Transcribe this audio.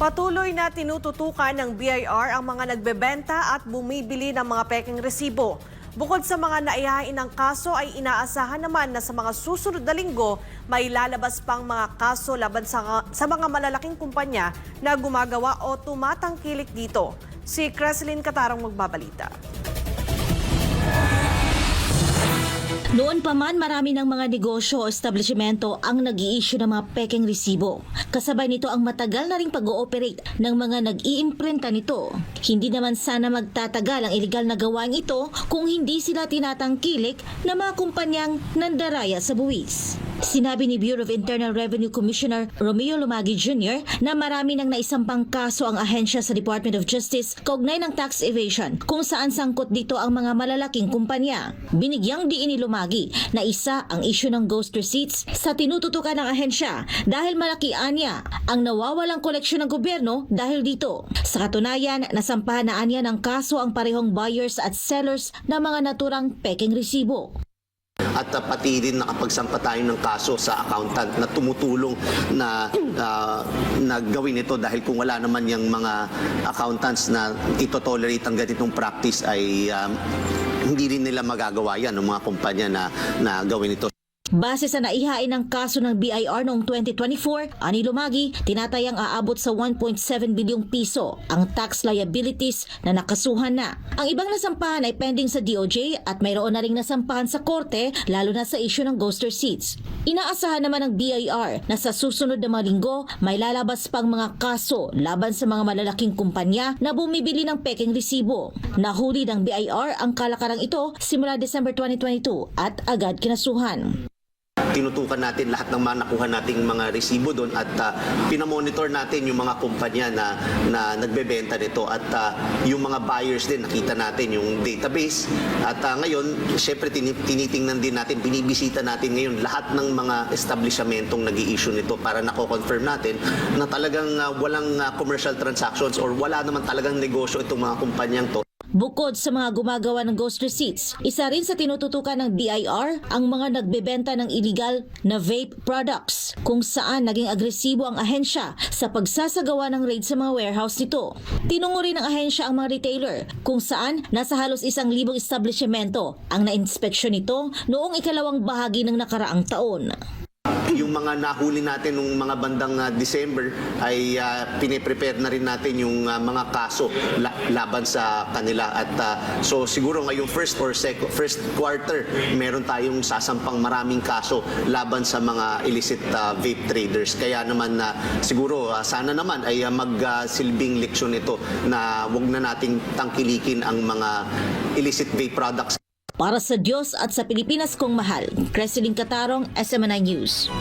Patuloy na tinututukan ng BIR ang mga nagbebenta at bumibili ng mga peking resibo. Bukod sa mga naihain ng kaso ay inaasahan naman na sa mga susunod na linggo may lalabas pang mga kaso laban sa, sa mga malalaking kumpanya na gumagawa o tumatangkilik dito. Si Creslin Katarong magbabalita. Noon pa man, marami ng mga negosyo o establishmento ang nag issue ng mga peking resibo. Kasabay nito ang matagal na ring pag-ooperate ng mga nag-iimprinta nito. Hindi naman sana magtatagal ang illegal na gawain ito kung hindi sila tinatangkilik ng mga kumpanyang nandaraya sa buwis. Sinabi ni Bureau of Internal Revenue Commissioner Romeo Lumagi Jr. na marami nang naisampang kaso ang ahensya sa Department of Justice kaugnay ng tax evasion kung saan sangkot dito ang mga malalaking kumpanya. Binigyang diin ni Lumagi na isa ang issue ng ghost receipts sa tinututukan ng ahensya dahil malaki anya ang nawawalang koleksyon ng gobyerno dahil dito. Sa katunayan, nasampahan na anya ng kaso ang parehong buyers at sellers ng mga naturang peking resibo. At uh, pati din nakapagsampa tayo ng kaso sa accountant na tumutulong na uh, na ito dahil kung wala naman yung mga accountants na ito-tolerate ang ganitong practice ay um, hindi rin nila magagawa yan ng mga kumpanya na, na gawin ito. Base sa naihain ng kaso ng BIR noong 2024, ani Lumagi, tinatayang aabot sa 1.7 bilyong piso ang tax liabilities na nakasuhan na. Ang ibang nasampahan ay pending sa DOJ at mayroon na ring nasampahan sa korte lalo na sa issue ng ghost receipts. Inaasahan naman ng BIR na sa susunod na mga linggo may lalabas pang mga kaso laban sa mga malalaking kumpanya na bumibili ng peking resibo. Nahuli ng BIR ang kalakarang ito simula December 2022 at agad kinasuhan. Tinutukan natin lahat ng mga nakuha nating mga resibo doon at uh, pinamonitor natin yung mga kumpanya na, na nagbebenta nito at uh, yung mga buyers din nakita natin yung database. At uh, ngayon syempre tini- tinitingnan din natin binibisita natin ngayon lahat ng mga establishmentong nag issue nito para nako-confirm natin na talagang uh, walang uh, commercial transactions or wala naman talagang negosyo itong mga kumpanyang to Bukod sa mga gumagawa ng ghost receipts, isa rin sa tinututukan ng BIR ang mga nagbebenta ng illegal na vape products kung saan naging agresibo ang ahensya sa pagsasagawa ng raid sa mga warehouse nito. Tinungo rin ng ahensya ang mga retailer kung saan nasa halos isang libong establishmento ang na-inspeksyon nito noong ikalawang bahagi ng nakaraang taon. Yung mga nahuli natin nung mga bandang uh, December ay uh, piniprepare na rin natin yung uh, mga kaso la- laban sa kanila. At uh, so siguro ngayong first or second first quarter meron tayong sasampang maraming kaso laban sa mga illicit uh, vape traders. Kaya naman na siguro uh, sana naman ay uh, magsilbing leksyon ito na wag na nating tangkilikin ang mga illicit vape products Para sa Diyos at sa Pilipinas kong mahal, Creseling Katarong, SMNI News.